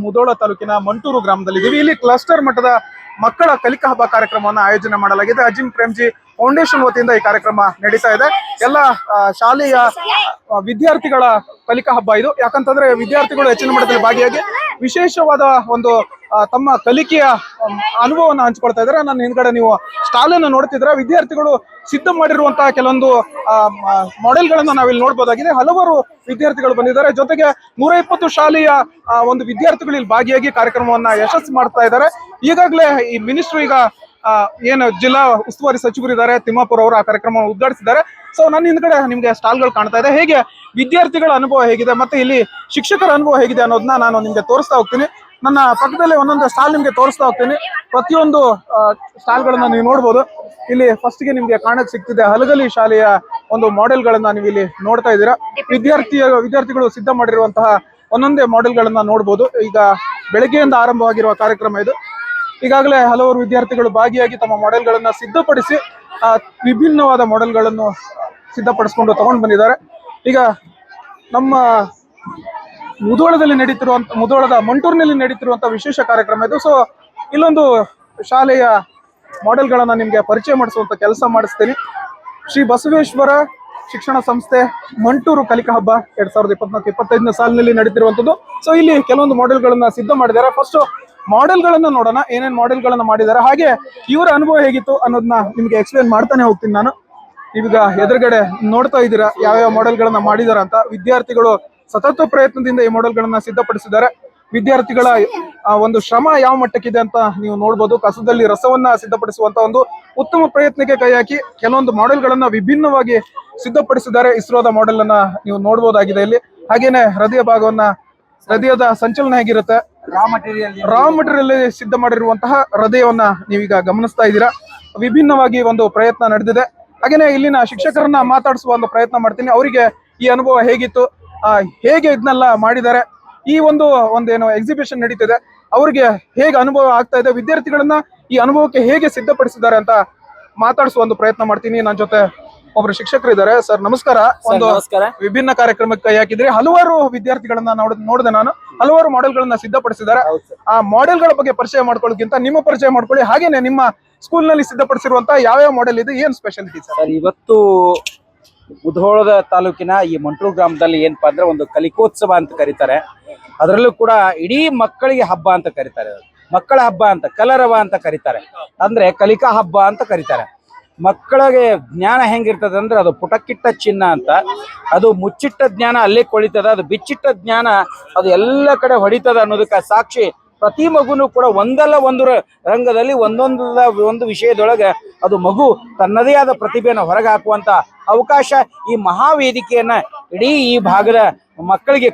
ಮುದೋಳ ತಾಲೂಕಿನ ಮಂಟೂರು ಗ್ರಾಮದಲ್ಲಿ ಗ್ರಾಮದಲ್ಲಿದ್ದೀವಿ. ಇಲ್ಲಿ ಕ್ಲಸ್ಟರ್ ಮಟ್ಟದ ಮಕ್ಕಳ ಕಲಿಕಾ ಹಬ್ಬ ಕಾರ್ಯಕ್ರಮವನ್ನು ಆಯೋಜನೆ ಮಾಡಲಾಗಿದೆ. ಅಜಿಂ ಪ್ರೇಮ್ಜಿ ಫೌಂಡೇಶನ್ ವತಿಯಿಂದ ಈ ಕಾರ್ಯಕ್ರಮ ನಡೀತಾ ಇದೆ. ಎಲ್ಲ ಶಾಲೆಯ ವಿದ್ಯಾರ್ಥಿಗಳ ಕಲಿಕಾ ಹಬ್ಬ ಇದು. ಯಾಕಂತಂದ್ರೆ ವಿದ್ಯಾರ್ಥಿಗಳು ಹೆಚ್ಚಿನ ಮಟ್ಟದಲ್ಲಿ ಭಾಗಿಯಾಗಿ ವಿಶೇಷವಾದ ಒಂದು ತಮ್ಮ ಕಲಿಕೆಯ ಅನುಭವವನ್ನು ಹಂಚ್ಕೊಳ್ತಾ ಇದ್ದಾರೆ. ನನ್ನ ಹಿಂದ್ಗಡೆ ನೀವು ಸ್ಟಾಲ್ ಅನ್ನು ನೋಡ್ತಿದ್ರೆ ವಿದ್ಯಾರ್ಥಿಗಳು ಸಿದ್ಧ ಮಾಡಿರುವಂತಹ ಕೆಲವೊಂದು ಮಾಡೆಲ್ಗಳನ್ನು ನಾವಿಲ್ಲಿ ನೋಡ್ಬೋದಾಗಿದೆ. ಹಲವಾರು ವಿದ್ಯಾರ್ಥಿಗಳು ಬಂದಿದ್ದಾರೆ. ಜೊತೆಗೆ ನೂರ ಇಪ್ಪತ್ತು ಶಾಲೆಯ ಒಂದು ವಿದ್ಯಾರ್ಥಿಗಳು ಇಲ್ಲಿ ಭಾಗಿಯಾಗಿ ಕಾರ್ಯಕ್ರಮವನ್ನ ಯಶಸ್ಸು ಮಾಡ್ತಾ ಇದ್ದಾರೆ. ಈಗಾಗಲೇ ಈ ಮಿನಿಸ್ಟ್ರು ಈಗ ಏನು ಜಿಲ್ಲಾ ಉಸ್ತುವಾರಿ ಸಚಿವರು ಇದ್ದಾರೆ, ತಿಮ್ಮಾಪುರ ಅವರು ಆ ಕಾರ್ಯಕ್ರಮವನ್ನು ಉದ್ಘಾಟಿಸಿದ್ದಾರೆ. ಸೊ ನನ್ನ ಹಿಂದ್ಗಡೆ ನಿಮ್ಗೆ ಸ್ಟಾಲ್ಗಳು ಕಾಣ್ತಾ ಇದೆ. ಹೇಗೆ ವಿದ್ಯಾರ್ಥಿಗಳ ಅನುಭವ ಹೇಗಿದೆ ಮತ್ತೆ ಇಲ್ಲಿ ಶಿಕ್ಷಕರ ಅನುಭವ ಹೇಗಿದೆ ಅನ್ನೋದನ್ನ ನಾನು ನಿಮ್ಗೆ ತೋರಿಸ್ತಾ ಹೋಗ್ತೀನಿ. ನನ್ನ ಪಕ್ಕದಲ್ಲಿ ಒಂದೊಂದು ಸ್ಟಾಲ್ ನಿಮ್ಗೆ ತೋರಿಸ್ತಾ ಹೋಗ್ತೀನಿ. ಪ್ರತಿಯೊಂದು ಸ್ಟಾಲ್ಗಳನ್ನ ನೀವು ನೋಡ್ಬೋದು. ಇಲ್ಲಿ ಫಸ್ಟ್ಗೆ ನಿಮ್ಗೆ ಕಾಣಕ್ ಸಿಗ್ತಿದೆ ಹಲಗಲಿ ಶಾಲೆಯ ಒಂದು ಮಾಡೆಲ್ಗಳನ್ನ ನೀವು ಇಲ್ಲಿ ನೋಡ್ತಾ ಇದ್ದೀರಾ. ವಿದ್ಯಾರ್ಥಿಯ, ವಿದ್ಯಾರ್ಥಿಗಳು ಸಿದ್ಧ ಮಾಡಿರುವಂತಹ ಒಂದೊಂದೇ ಮಾಡೆಲ್ಗಳನ್ನ ನೋಡ್ಬೋದು. ಈಗ ಬೆಳಗ್ಗೆಯಿಂದ ಆರಂಭವಾಗಿರುವ ಕಾರ್ಯಕ್ರಮ ಇದು. ಈಗಾಗಲೇ ಹಲವಾರು ವಿದ್ಯಾರ್ಥಿಗಳು ಭಾಗಿಯಾಗಿ ತಮ್ಮ ಮಾಡೆಲ್ಗಳನ್ನ ಸಿದ್ಧಪಡಿಸಿ ವಿಭಿನ್ನವಾದ ಮಾಡೆಲ್ಗಳನ್ನು ಸಿದ್ಧಪಡಿಸ್ಕೊಂಡು ತಗೊಂಡು ಬಂದಿದ್ದಾರೆ. ಈಗ ನಮ್ಮ ಮುಧೋಳದಲ್ಲಿ ನಡೀತಿರುವಂತ ಮುಧೋಳದ ಮಂಟೂರಿನಲ್ಲಿ ನಡೀತಿರುವಂತ ವಿಶೇಷ ಕಾರ್ಯಕ್ರಮ ಇದು. ಸೊ ಇಲ್ಲೊಂದು ಶಾಲೆಯ ಮಾಡೆಲ್ಗಳನ್ನ ನಿಮಗೆ ಪರಿಚಯ ಮಾಡಿಸುವಂತ ಕೆಲಸ ಮಾಡಿಸ್ತೀನಿ. ಶ್ರೀ ಬಸವೇಶ್ವರ ಶಿಕ್ಷಣ ಸಂಸ್ಥೆ ಮಂಟೂರು ಕಲಿಕಾ ಹಬ್ಬ ಎರಡ್ ಸಾವಿರದ ಇಪ್ಪತ್ನಾಲ್ಕು, ಇಪ್ಪತ್ತೈದನೇ ಸಾಲಿನಲ್ಲಿ ನಡೀತಿರುವಂತದ್ದು ಸೊ ಇಲ್ಲಿ ಕೆಲವೊಂದು ಮಾಡೆಲ್ಗಳನ್ನ ಸಿದ್ಧ ಮಾಡಿದ್ದಾರೆ. ಫಸ್ಟ್ ಮಾಡೆಲ್ಗಳನ್ನ ನೋಡೋಣ. ಏನೇನ್ ಮಾಡೆಲ್ಗಳನ್ನ ಮಾಡಿದ್ದಾರೆ. ಹಾಗೆ ಇವರ ಅನುಭವ ಹೇಗಿತ್ತು ಅನ್ನೋದನ್ನ ನಿಮ್ಗೆ ಎಕ್ಸ್ಪ್ಲೇನ್ ಮಾಡ್ತಾನೆ ಹೋಗ್ತೀನಿ ನಾನು. ಈಗ ಎದುರುಗಡೆ ನೋಡ್ತಾ ಇದ್ದೀರಾ ಯಾವ್ಯಾವ ಮಾಡೆಲ್ಗಳನ್ನ ಮಾಡಿದಾರ ಅಂತ. ವಿದ್ಯಾರ್ಥಿಗಳು ಸತತ ಪ್ರಯತ್ನದಿಂದ ಈ ಮಾಡೆಲ್ಗಳನ್ನ ಸಿದ್ಧಪಡಿಸಿದ್ದಾರೆ. ವಿದ್ಯಾರ್ಥಿಗಳ ಒಂದು ಶ್ರಮ ಯಾವ ಮಟ್ಟಕ್ಕಿದೆ ಅಂತ ನೀವು ನೋಡ್ಬೋದು. ಕಸದಲ್ಲಿ ರಸವನ್ನ ಸಿದ್ಧಪಡಿಸುವಂತ ಒಂದು ಉತ್ತಮ ಪ್ರಯತ್ನಕ್ಕೆ ಕೈ ಹಾಕಿ ಕೆಲವೊಂದು ಮಾಡೆಲ್ಗಳನ್ನ ವಿಭಿನ್ನವಾಗಿ ಸಿದ್ಧಪಡಿಸಿದ್ದಾರೆ. ಇಸ್ರೋದ ಮಾಡೆಲ್ ಅನ್ನ ನೀವು ನೋಡ್ಬೋದಾಗಿದೆ ಇಲ್ಲಿ. ಹಾಗೇನೆ ಹೃದಯ ಭಾಗವನ್ನ ಹೃದಯದ ಸಂಚಲನ ಹೇಗಿರುತ್ತೆ? ರಾ ಮಟೀರಿಯಲ್ ರಾ ಮಟೀರಿಯಲ್ ಸಿದ್ಧ ಮಾಡಿರುವಂತಹ ಹೃದಯವನ್ನ ನೀವೀಗ ಗಮನಿಸ್ತಾ ಇದ್ದೀರಾ? ವಿಭಿನ್ನವಾಗಿ ಒಂದು ಪ್ರಯತ್ನ ನಡೆದಿದೆ. ಹಾಗೇನೆ ಇಲ್ಲಿನ ಶಿಕ್ಷಕರನ್ನ ಮಾತಾಡಿಸುವ ಒಂದು ಪ್ರಯತ್ನ ಮಾಡ್ತೀನಿ. ಅವರಿಗೆ ಈ ಅನುಭವ ಹೇಗಿತ್ತು? ಆ, ಹೇಗೆ ಇದನ್ನೆಲ್ಲ ಮಾಡಿದ್ದಾರೆ? ಈ ಒಂದು ಒಂದೇನು ಎಕ್ಸಿಬಿಷನ್ ನಡೀತಿದೆ ಅವರಿಗೆ ಹೇಗೆ ಅನುಭವ ಆಗ್ತಾ ಇದೆ ವಿದ್ಯಾರ್ಥಿಗಳನ್ನ ಈ ಅನುಭವಕ್ಕೆ ಹೇಗೆ ಸಿದ್ಧಪಡಿಸಿದ್ದಾರೆ ಅಂತ ಮಾತಾಡಿಸುವ ಒಂದು ಪ್ರಯತ್ನ ಮಾಡ್ತೀನಿ. ನನ್ನ ಜೊತೆ ಒಬ್ರು ಶಿಕ್ಷಕರು ಇದ್ದಾರೆ. ಸರ್ ನಮಸ್ಕಾರ. ಒಂದು ವಿಭಿನ್ನ ಕಾರ್ಯಕ್ರಮಕ್ಕೆ ಕೈ ಹಾಕಿದ್ರಿ. ಹಲವಾರು ವಿದ್ಯಾರ್ಥಿಗಳನ್ನ ನೋಡ್ ನೋಡಿದೆ ನಾನು. ಹಲವಾರು ಮಾಡೆಲ್ಗಳನ್ನ ಸಿದ್ಧಪಡಿಸಿದ್ದಾರೆ. ಆ ಮಾಡೆಲ್ಗಳ ಬಗ್ಗೆ ಪರಿಚಯ ಮಾಡ್ಕೊಳ್ಳೋಕ್ಕಿಂತ ನಿಮ್ಮ ಪರಿಚಯ ಮಾಡ್ಕೊಳ್ಳಿ. ಹಾಗೇನೆ ನಿಮ್ಮ ಸ್ಕೂಲ್ನಲ್ಲಿ ಸಿದ್ಧಪಡಿಸಿರುವಂತ ಯಾವ್ಯಾವ ಮಾಡೆಲ್ ಇದೆ ಏನ್ ಸ್ಪೆಷಾಲಿಟಿ ಸರ್? ಸರ್ ಇವತ್ತು ಮುಧೋಳದ ತಾಲೂಕಿನ ಈ ಮಂಟ್ರು ಗ್ರಾಮದಲ್ಲಿ ಏನಪ್ಪಾ ಅಂದ್ರೆ ಒಂದು ಕಲಿಕೋತ್ಸವ ಅಂತ ಕರೀತಾರೆ. ಅದರಲ್ಲೂ ಕೂಡ ಇಡೀ ಮಕ್ಕಳಿಗೆ ಹಬ್ಬ ಅಂತ ಕರೀತಾರೆ. ಮಕ್ಕಳ ಹಬ್ಬ ಅಂತ, ಕಲರವ ಅಂತ ಕರೀತಾರೆ. ಅಂದ್ರೆ ಕಲಿಕಾ ಹಬ್ಬ ಅಂತ ಕರೀತಾರೆ. ಮಕ್ಕಳಿಗೆ ಜ್ಞಾನ ಹೆಂಗಿರ್ತದೆ ಅಂದ್ರೆ ಅದು ಪುಟಕ್ಕಿಟ್ಟ ಚಿನ್ನ ಅಂತ. ಅದು ಮುಚ್ಚಿಟ್ಟ ಜ್ಞಾನ ಅಲ್ಲೇ ಕೊಳಿತದ, ಅದು ಬಿಚ್ಚಿಟ್ಟ ಜ್ಞಾನ ಅದು ಎಲ್ಲ ಕಡೆ ಹೊಡಿತದ ಅನ್ನೋದಕ್ಕೆ ಸಾಕ್ಷಿ ಪ್ರತಿ ಮಗುನು ಕೂಡ ಒಂದಲ್ಲ ಒಂದು ರಂಗದಲ್ಲಿ ಒಂದೊಂದಲ್ಲ ಒಂದು ವಿಷಯದೊಳಗೆ ಅದು ಮಗು ತನ್ನದೇ ಆದ ಪ್ರತಿಭೆಯನ್ನು ಹೊರಗೆ ಹಾಕುವಂತ ಅವಕಾಶ ಈ ಮಹಾವೇದಿಕೆಯನ್ನ ಇಡೀ ಈ ಭಾಗದ ಮಕ್ಕಳಿಗೆ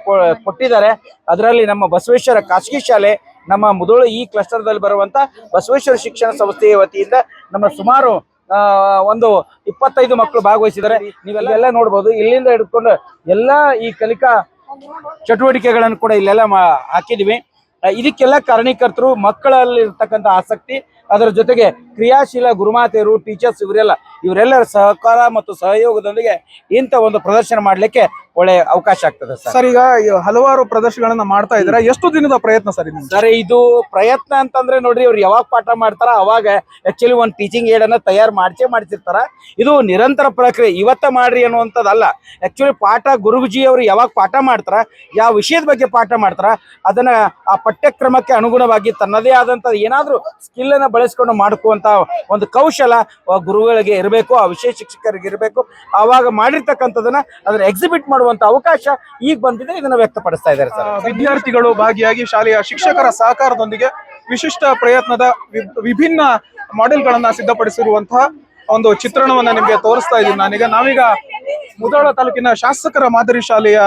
ಕೊಟ್ಟಿದ್ದಾರೆ. ಅದರಲ್ಲಿ ನಮ್ಮ ಬಸವೇಶ್ವರ ಖಾಸಗಿ ಶಾಲೆ, ನಮ್ಮ ಮುದೋಳ ಈ ಕ್ಲಸ್ಟರ್ದಲ್ಲಿ ಬರುವಂತ ಬಸವೇಶ್ವರ ಶಿಕ್ಷಣ ಸಂಸ್ಥೆಯ ವತಿಯಿಂದ ನಮ್ಮ ಸುಮಾರು ಒಂದು ಇಪ್ಪತ್ತೈದು ಮಕ್ಕಳು ಭಾಗವಹಿಸಿದ್ದಾರೆ. ನೀವೆಲ್ಲ ನೋಡ್ಬೋದು, ಇಲ್ಲಿಂದ ಹಿಡ್ಕೊಂಡು ಎಲ್ಲಾ ಈ ಕಲಿಕಾ ಚಟುವಟಿಕೆಗಳನ್ನು ಕೂಡ ಇಲ್ಲೆಲ್ಲ ಹಾಕಿದೀವಿ ಇದಕ್ಕೆಲ್ಲ ಕಾರಣೀಕರ್ತರು ಮಕ್ಕಳಲ್ಲಿ ಇರ್ತಕ್ಕಂಥ ಆಸಕ್ತಿ, ಅದರ ಜೊತೆಗೆ ಕ್ರಿಯಾಶೀಲ ಗುರುಮಾತೆಯರು ಟೀಚರ್ಸ್ ಇವರೆಲ್ಲ ಇವರೆಲ್ಲರ ಸಹಕಾರ ಮತ್ತು ಸಹಯೋಗದೊಂದಿಗೆ ಇಂಥ ಒಂದು ಪ್ರದರ್ಶನ ಮಾಡಲಿಕ್ಕೆ ಒಳ್ಳೆ ಅವಕಾಶ ಆಗ್ತದೆ ಸರ್. ಸರ್ ಈಗ ಹಲವಾರು ಪ್ರದರ್ಶನಗಳನ್ನ ಮಾಡ್ತಾ ಇದ್ದೀರಾ. ಎಷ್ಟು ದಿನದ ಪ್ರಯತ್ನ ಸರ್ ಇದು? ಸರ್ ಇದು ಪ್ರಯತ್ನ ಅಂತಂದ್ರೆ ನೋಡ್ರಿ ಇವ್ರು ಯಾವಾಗ ಪಾಠ ಮಾಡ್ತಾರ ಅವಾಗ ಆಕ್ಚುಲಿ ಒಂದು ಟೀಚಿಂಗ್ ಏಡ್ ಅನ್ನ ತಯಾರು ಮಾಡಿಸೇ ಮಾಡ್ತಿರ್ತಾರ ಇದು ನಿರಂತರ ಪ್ರಕ್ರಿಯೆ. ಇವತ್ತ ಮಾಡ್ರಿ ಅನ್ನುವಂಥದ್ದಲ್ಲ. ಆಕ್ಚುಲಿ ಪಾಠ ಗುರುಜಿ ಅವರು ಯಾವಾಗ ಪಾಠ ಮಾಡ್ತಾರ ಯಾವ ವಿಷಯದ ಬಗ್ಗೆ ಪಾಠ ಮಾಡ್ತಾರ ಅದನ್ನ ಆ ಪಠ್ಯಕ್ರಮಕ್ಕೆ ಅನುಗುಣವಾಗಿ ತನ್ನದೇ ಆದಂತ ಏನಾದ್ರೂ ಸ್ಕಿಲ್ ಅನ್ನ ಬಳಸ್ಕೊಂಡು ಮಾಡ್ಕುವಂತ ಒಂದು ಕೌಶಲ ಗುರುಗಳಿಗೆ ಇರಬೇಕು. ಆ ವಿಷಯ ಶಿಕ್ಷಕರಿಗೆ ಇರಬೇಕು, ಆವಾಗ ಮಾಡಿರ್ತಕ್ಕಂಥದನ್ನ ಅದನ್ನ ಎಕ್ಸಿಬಿಟ್ ಮಾಡುವಂತ ಅವಕಾಶ ಈಗ ಬಂದಿದೆ, ಇದನ್ನ ವ್ಯಕ್ತಪಡಿಸ್ತಾ ಇದ್ದಾರೆ ಸರ್. ವಿದ್ಯಾರ್ಥಿಗಳು ಭಾಗಿಯಾಗಿ ಶಾಲೆಯ ಶಿಕ್ಷಕರ ಸಹಕಾರದೊಂದಿಗೆ ವಿಶಿಷ್ಟ ಪ್ರಯತ್ನದ ವಿಭಿನ್ನ ಮಾಡೆಲ್ಗಳನ್ನ ಸಿದ್ಧಪಡಿಸಿರುವಂತಹ ಒಂದು ಚಿತ್ರಣವನ್ನ ನಿಮಗೆ ತೋರಿಸ್ತಾ ಇದ್ದೀನಿ ನಾನೀಗ. ನಾವೀಗ ಮುದಾಳ ತಾಲೂಕಿನ ಶಾಸಕರ ಮಾದರಿ ಶಾಲೆಯ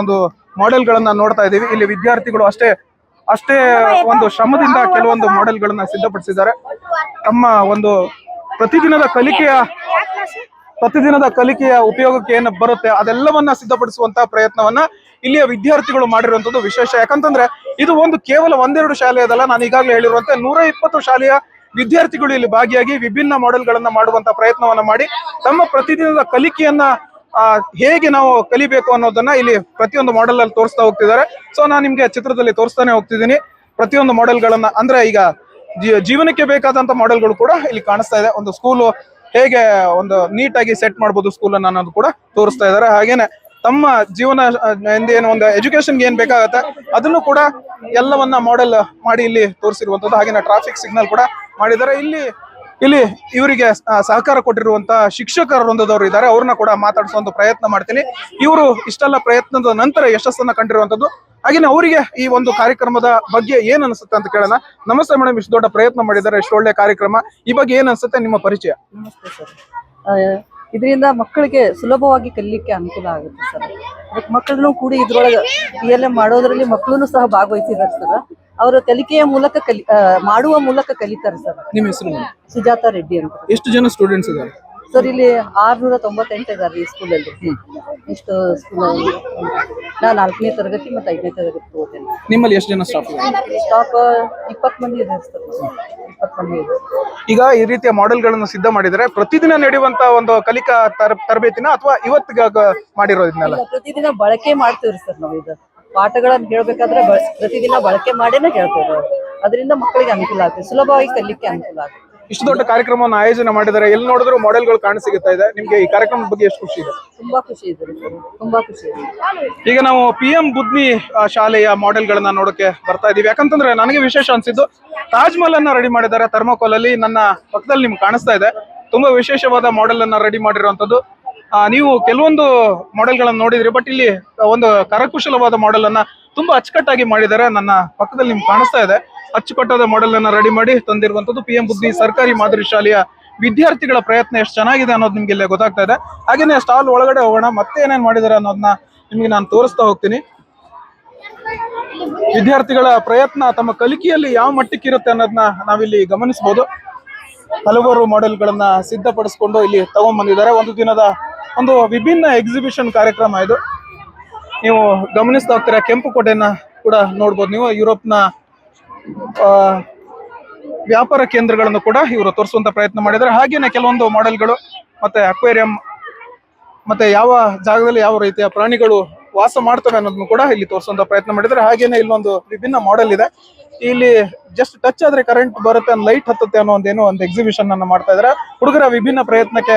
ಒಂದು ಮಾಡೆಲ್ಗಳನ್ನ ನೋಡ್ತಾ ಇದ್ದೀವಿ. ಇಲ್ಲಿ ವಿದ್ಯಾರ್ಥಿಗಳು ಅಷ್ಟೇ ಅಷ್ಟೇ ಒಂದು ಶ್ರಮದಿಂದ ಕೆಲವೊಂದು ಮಾಡೆಲ್ಗಳನ್ನ ಸಿದ್ಧಪಡಿಸಿದ್ದಾರೆ. ತಮ್ಮ ಒಂದು ಪ್ರತಿದಿನದ ಕಲಿಕೆಯ ಪ್ರತಿದಿನದ ಕಲಿಕೆಯ ಉಪಯೋಗಕ್ಕೆ ಏನು ಬರುತ್ತೆ ಅದೆಲ್ಲವನ್ನ ಸಿದ್ಧಪಡಿಸುವಂತಹ ಪ್ರಯತ್ನವನ್ನ ಇಲ್ಲಿಯ ವಿದ್ಯಾರ್ಥಿಗಳು ಮಾಡಿರುವಂತದ್ದು ವಿಶೇಷ. ಯಾಕಂತಂದ್ರೆ ಇದು ಒಂದು ಕೇವಲ ಒಂದೆರಡು ಶಾಲೆಯದಲ್ಲ ನಾನು ಈಗಾಗಲೇ ಹೇಳಿರುವಂತೆ ನೂರ ಇಪ್ಪತ್ತು ಶಾಲೆಯ ವಿದ್ಯಾರ್ಥಿಗಳು ಇಲ್ಲಿ ಭಾಗಿಯಾಗಿ ವಿಭಿನ್ನ ಮಾಡೆಲ್ಗಳನ್ನ ಮಾಡುವಂತ ಪ್ರಯತ್ನವನ್ನ ಮಾಡಿ, ತಮ್ಮ ಪ್ರತಿದಿನದ ಕಲಿಕೆಯನ್ನ ಹೇಗೆ ನಾವು ಕಲಿಬೇಕು ಅನ್ನೋದನ್ನ ಇಲ್ಲಿ ಪ್ರತಿಯೊಂದು ಮಾಡೆಲ್ ಅಲ್ಲಿ ತೋರಿಸ್ತಾ ಹೋಗ್ತಿದ್ದಾರೆ. ಸೊ ನಾನು ನಿಮ್ಗೆ ಚಿತ್ರದಲ್ಲಿ ತೋರಿಸ್ತಾನೆ ಹೋಗ್ತಿದ್ದೀನಿ. ಪ್ರತಿಯೊಂದು ಮಾಡೆಲ್ಗಳನ್ನ ಅಂದ್ರೆ ಈಗ ಜೀವನಕ್ಕೆ ಬೇಕಾದಂತ ಮಾಡೆಲ್ಗಳು ಕೂಡ ಇಲ್ಲಿ ಕಾಣಿಸ್ತಾ ಇದೆ. ಒಂದು ಸ್ಕೂಲು ಹೇಗೆ ಒಂದು ನೀಟಾಗಿ ಸೆಟ್ ಮಾಡ್ಬೋದು ಸ್ಕೂಲ್ ಅನ್ನ ಅನ್ನೋದು ಕೂಡ ತೋರಿಸ್ತಾ ಇದ್ದಾರೆ. ಹಾಗೇನೆ ತಮ್ಮ ಜೀವನ ಏನು ಒಂದು ಎಜುಕೇಶನ್ಗೆ ಏನ್ ಬೇಕಾಗತ್ತೆ, ಅದನ್ನು ಕೂಡ ಎಲ್ಲವನ್ನ ಮಾಡೆಲ್ ಮಾಡಿ ಇಲ್ಲಿ ತೋರಿಸಿರುವಂತದ್ದು. ಹಾಗೇನೆ ಟ್ರಾಫಿಕ್ ಸಿಗ್ನಲ್ ಕೂಡ ಮಾಡಿದ್ದಾರೆ. ಇಲ್ಲಿ ಇಲ್ಲಿ ಇವರಿಗೆ ಸಹಕಾರ ಕೊಟ್ಟಿರುವಂತ ಶಿಕ್ಷಕರ ವೃಂದದವರು ಇದ್ದಾರೆ. ಅವ್ರನ್ನ ಕೂಡ ಮಾತಾಡಿಸುವಂತ ಪ್ರಯತ್ನ ಮಾಡ್ತೀನಿ. ಇವರು ಇಷ್ಟೆಲ್ಲ ಪ್ರಯತ್ನದ ನಂತರ ಯಶಸ್ಸನ್ನ ಕಂಡಿರುವಂತದ್ದು. ಹಾಗೇನೆ ಅವರಿಗೆ ಈ ಒಂದು ಕಾರ್ಯಕ್ರಮದ ಬಗ್ಗೆ ಏನ್ ಅನ್ಸುತ್ತೆ ಅಂತ ಕೇಳೋಣ. ನಮಸ್ತೆ ಮೇಡಮ್ ಇಷ್ಟು ದೊಡ್ಡ ಪ್ರಯತ್ನ ಮಾಡಿದ್ದಾರೆ ಇಷ್ಟು ಒಳ್ಳೆ ಕಾರ್ಯಕ್ರಮ. ಈ ಬಗ್ಗೆ ಏನ್ ಅನ್ಸುತ್ತೆ ನಿಮ್ಮ ಪರಿಚಯ? ನಮಸ್ತೆ ಸರ್. ಇದರಿಂದ ಮಕ್ಕಳಿಗೆ ಸುಲಭವಾಗಿ ಕಲಿಲಿಕ್ಕೆ ಅನುಕೂಲ ಆಗುತ್ತೆ ಸರ್. ಅದಕ್ಕೆ ಮಕ್ಕಳನ್ನು ಕೂಡಿ ಇದ್ರೊಳಗೆ ಪಿ ಎಲ್ ಎಂ ಮಾಡೋದ್ರಲ್ಲಿ ಮಕ್ಕಳನ್ನು ಸಹ ಭಾಗವಹಿಸಿದ್ದಾರೆ ಸರ್. ಅವರು ಕಲಿಕೆಯ ಮೂಲಕ ಕಲಿ ಆ, ಮಾಡುವ ಮೂಲಕ ಕಲಿತಾರೆ ಸರ್. ನಿಮ್ಮ ಹೆಸರು? ಸುಜಾತ ರೆಡ್ಡಿ ಅಂತ. ಎಷ್ಟು ಜನ ಸ್ಟೂಡೆಂಟ್ಸ್ ಇದ್ದಾರೆ? ಸರ್ ಇಲ್ಲಿ ಆರ್ನೂರ ತೊಂಬತ್ತೆಂಟು ಇದ್ದಾರೆ ಈ ಸ್ಕೂಲಲ್ಲಿ ಇಷ್ಟು ಸ್ಕೂಲಲ್ಲಿ ನಾ ನಾಲ್ಕನೇ ತರಗತಿ ಮತ್ತು ಐದನೇ ತರಗತಿ ಓದ್ತೇನೆ. ನಿಮ್ಮಲ್ಲಿ ಎಷ್ಟು ಜನ ಸ್ಟಾಫ್ ಸ್ಟಾಫ್ ಸ್ಟಾಪ್ ಇಪ್ಪತ್ತು ಮಂದಿ ಇದೆ ಸರ್ ಇಪ್ಪತ್ತು ಮಂದಿ ಇದೆ ಈಗ ಈ ರೀತಿಯ ಮಾಡೆಲ್ಗಳನ್ನು ಸಿದ್ಧ ಮಾಡಿದರೆ ಪ್ರತಿದಿನ ನಡೆಯುವಂತ ಒಂದು ಕಲಿಕಾ ತರ ತರಬೇತಿನ ಅಥವಾ ಇವತ್ತು ಮಾಡಿರೋದನ್ನೆಲ್ಲ ಪ್ರತಿದಿನ ಬಳಕೆ ಮಾಡ್ತೀವ್ರಿ ಸರ್ ನಾವು ಇದು. ಪಾಠಗಳನ್ನು ಹೇಳ್ಬೇಕಾದ್ರೆ ಪ್ರತಿದಿನ ಬಳಕೆ ಮಾಡೇನೆ ಹೇಳ್ತೇವೆ ಅದರಿಂದ ಮಕ್ಕಳಿಗೆ ಅನುಕೂಲ ಆಗುತ್ತೆ ಸುಲಭವಾಗಿ ಕಲಿಕೆ ಅನುಕೂಲ ಆಗುತ್ತೆ ಇಷ್ಟು ದೊಡ್ಡ ಕಾರ್ಯಕ್ರಮವನ್ನು ಆಯೋಜನೆ ಮಾಡಿದ್ದಾರೆ ಎಲ್ಲಿ ನೋಡಿದ್ರು ಮಾಡೆಲ್ಗಳು ಕಾಣಸಿಗುತ್ತಾ ಇದೆ? ನಿಮಗೆ ಈ ಕಾರ್ಯಕ್ರಮದ ಬಗ್ಗೆ ಎಷ್ಟು ಖುಷಿ ಇದೆ? ತುಂಬಾ ಖುಷಿ ಇದೆ ತುಂಬಾ ಖುಷಿ ಇದೆ. ಈಗ ನಾವು ಪಿ ಎಂ ಬುದ್ನಿ ಶಾಲೆಯ ಮಾಡೆಲ್ಗಳನ್ನ ನೋಡಕ್ಕೆ ಬರ್ತಾ ಇದೀವಿ. ಯಾಕಂತಂದ್ರೆ ನನಗೆ ವಿಶೇಷ ಅನಿಸಿದ್ದು ತಾಜ್ ಮಹಲ್ ಅನ್ನ ರೆಡಿ ಮಾಡಿದ್ದಾರೆ ಥರ್ಮೋಕೋಲ್ ಅಲ್ಲಿ ನನ್ನ ಪಕ್ಕದಲ್ಲಿ ನಿಮ್ಗೆ ಕಾಣಿಸ್ತಾ ಇದೆ. ತುಂಬಾ ವಿಶೇಷವಾದ ಮಾಡೆಲ್ ಅನ್ನ ರೆಡಿ ಮಾಡಿರುವಂತದ್ದು ನೀವು ಕೆಲವೊಂದು ಮಾಡೆಲ್ಗಳನ್ನ ನೋಡಿದ್ರಿ ಬಟ್ ಇಲ್ಲಿ ಒಂದು ಕರಕುಶಲವಾದ ಮಾಡೆಲ್ ಅನ್ನ ತುಂಬಾ ಅಚ್ಚುಕಟ್ಟಾಗಿ ಮಾಡಿದ್ದಾರೆ. ನನ್ನ ಪಕ್ಕದಲ್ಲಿ ನಿಮ್ಗೆ ಕಾಣಿಸ್ತಾ ಇದೆ. ಅಚ್ಚುಕಟ್ಟಾದ ಮಾಡೆಲ್ ಅನ್ನ ರೆಡಿ ಮಾಡಿ ತಂದಿರುವಂತದ್ದು ಪಿ ಎಂ ಬುದ್ಧಿ ಸರ್ಕಾರಿ ಮಾದರಿ ಶಾಲೆಯ ವಿದ್ಯಾರ್ಥಿಗಳ ಪ್ರಯತ್ನ ಎಷ್ಟು ಚೆನ್ನಾಗಿದೆ ಅನ್ನೋದು ನಿಮ್ಗೆ ಇಲ್ಲಿ ಗೊತ್ತಾಗ್ತಾ ಇದೆ. ಹಾಗೇನೆ ಸ್ಟಾಲ್ ಒಳಗಡೆ ಹೋಗೋಣ, ಮತ್ತೆ ಏನೇನ್ ಮಾಡಿದಾರೆ ಅನ್ನೋದನ್ನ ನಿಮ್ಗೆ ನಾನು ತೋರಿಸ್ತಾ ಹೋಗ್ತೀನಿ. ವಿದ್ಯಾರ್ಥಿಗಳ ಪ್ರಯತ್ನ ತಮ್ಮ ಕಲಿಕೆಯಲ್ಲಿ ಯಾವ ಮಟ್ಟಕ್ಕೆ ಇರುತ್ತೆ ಅನ್ನೋದನ್ನ ನಾವಿಲ್ಲಿ ಗಮನಿಸಬಹುದು ಹಲವಾರು ಮಾಡೆಲ್ಗಳನ್ನ ಸಿದ್ಧಪಡಿಸ್ಕೊಂಡು ಇಲ್ಲಿ ತಗೊಂಡ್ಬಂದಿದ್ದಾರೆ. ಒಂದು ದಿನದ ಒಂದು ವಿಭಿನ್ನ ಎಕ್ಸಿಬಿಷನ್ ಕಾರ್ಯಕ್ರಮ ಇದು. ನೀವು ಗಮನಿಸ್ತಾ ಹೋಗ್ತೀರಾ, ಕೆಂಪು ಕೋಟೆಯನ್ನ ಕೂಡ ನೋಡ್ಬೋದು ನೀವು. ಯುರೋಪ್ನ ವ್ಯಾಪಾರ ಕೇಂದ್ರಗಳನ್ನು ಕೂಡ ಇವರು ತೋರಿಸುವಂತ ಪ್ರಯತ್ನ ಮಾಡಿದ್ದಾರೆ. ಹಾಗೇನೆ ಕೆಲವೊಂದು ಮಾಡೆಲ್ಗಳು ಮತ್ತೆ ಅಕ್ವೇರಿಯಂ ಮತ್ತೆ ಯಾವ ಜಾಗದಲ್ಲಿ ಯಾವ ರೀತಿಯ ಪ್ರಾಣಿಗಳು ವಾಸ ಮಾಡ್ತವೆ ಅನ್ನೋದನ್ನು ಕೂಡ ಇಲ್ಲಿ ತೋರಿಸುವಂತ ಪ್ರಯತ್ನ ಮಾಡಿದ್ದಾರೆ. ಹಾಗೇನೆ ಇಲ್ಲೊಂದು ವಿಭಿನ್ನ ಮಾಡೆಲ್ ಇದೆ. ಇಲ್ಲಿ ಜಸ್ಟ್ ಟಚ್ ಆದ್ರೆ ಕರೆಂಟ್ ಬರುತ್ತೆ ಲೈಟ್ ಹತ್ತುತ್ತೆ ಅನ್ನೋ ಒಂದೇನೋ ಒಂದು ಎಕ್ಸಿಬಿಷನ್ ಅನ್ನ ಮಾಡ್ತಾ ಇದ್ದಾರೆ. ಹುಡುಗರ ವಿಭಿನ್ನ ಪ್ರಯತ್ನಕ್ಕೆ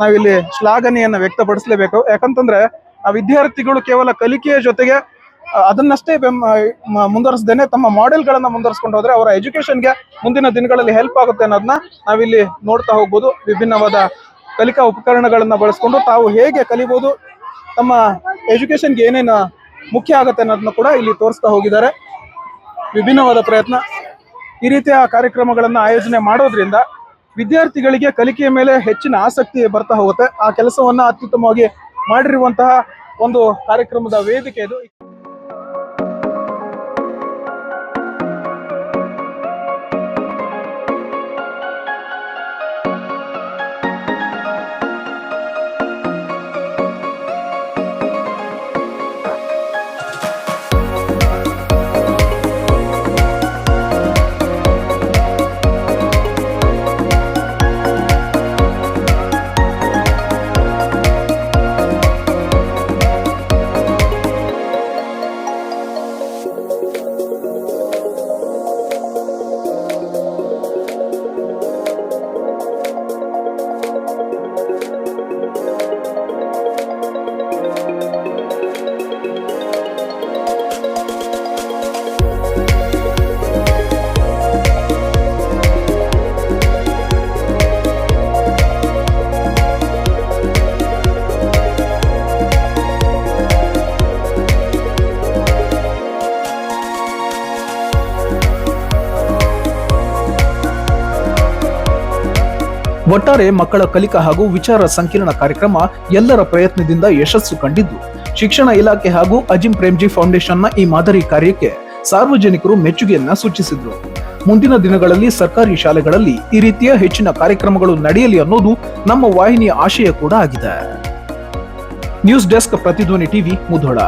ನಾವಿಲ್ಲಿ ಶ್ಲಾಘನೆಯನ್ನು ವ್ಯಕ್ತಪಡಿಸಲೇಬೇಕು. ಯಾಕಂತಂದ್ರೆ ಆ ವಿದ್ಯಾರ್ಥಿಗಳು ಕೇವಲ ಕಲಿಕೆಯ ಜೊತೆಗೆ ಅದನ್ನಷ್ಟೇ ಮುಂದುವರಿಸದೇನೆ ತಮ್ಮ ಮಾಡೆಲ್ಗಳನ್ನ ಮುಂದುವರಿಸ್ಕೊಂಡು ಹೋದ್ರೆ ಅವರ ಎಜುಕೇಶನ್ಗೆ ಮುಂದಿನ ದಿನಗಳಲ್ಲಿ ಹೆಲ್ಪ್ ಆಗುತ್ತೆ ಅನ್ನೋದನ್ನ ನಾವಿಲ್ಲಿ ನೋಡ್ತಾ ಹೋಗ್ಬೋದು. ವಿಭಿನ್ನವಾದ ಕಲಿಕಾ ಉಪಕರಣಗಳನ್ನ ಬಳಸ್ಕೊಂಡು ತಾವು ಹೇಗೆ ಕಲಿಬಹುದು ತಮ್ಮ ಎಜುಕೇಶನ್ಗೆ ಏನೇನು ಮುಖ್ಯ ಆಗುತ್ತೆ ಅನ್ನೋದನ್ನ ಕೂಡ ಇಲ್ಲಿ ತೋರಿಸ್ತಾ ಹೋಗಿದ್ದಾರೆ. ವಿಭಿನ್ನವಾದ ಪ್ರಯತ್ನ. ಈ ರೀತಿಯ ಕಾರ್ಯಕ್ರಮಗಳನ್ನ ಆಯೋಜನೆ ಮಾಡೋದ್ರಿಂದ ವಿದ್ಯಾರ್ಥಿಗಳಿಗೆ ಕಲಿಕೆಯ ಮೇಲೆ ಹೆಚ್ಚಿನ ಆಸಕ್ತಿ ಬರ್ತಾ ಹೋಗುತ್ತೆ. ಆ ಕೆಲಸವನ್ನ ಅತ್ಯುತ್ತಮವಾಗಿ ಮಾಡಿರುವಂತಹ ಒಂದು ಕಾರ್ಯಕ್ರಮದ ವೇದಿಕೆ ಇದು. ಒಟ್ಟಾರೆ ಮಕ್ಕಳ ಕಲಿಕಾ ಹಾಗೂ ವಿಚಾರ ಸಂಕಿರಣ ಕಾರ್ಯಕ್ರಮ ಎಲ್ಲರ ಪ್ರಯತ್ನದಿಂದ ಯಶಸ್ಸು ಕಂಡಿದ್ದು. ಶಿಕ್ಷಣ ಇಲಾಖೆ ಹಾಗೂ ಅಜಿಂ ಪ್ರೇಮ್ಜಿ ಫೌಂಡೇಶನ್ನ ಈ ಮಾದರಿ ಕಾರ್ಯಕ್ಕೆ ಸಾರ್ವಜನಿಕರು ಮೆಚ್ಚುಗೆಯನ್ನ ಸೂಚಿಸಿದ್ರು. ಮುಂದಿನ ದಿನಗಳಲ್ಲಿ ಸರ್ಕಾರಿ ಶಾಲೆಗಳಲ್ಲಿ ಈ ರೀತಿಯ ಹೆಚ್ಚಿನ ಕಾರ್ಯಕ್ರಮಗಳು ನಡೆಯಲಿ ಅನ್ನೋದು ನಮ್ಮ ವಾಹಿನಿಯ ಆಶಯ ಕೂಡ ಆಗಿದೆ. News desk Pratidhwani TV Mudhol.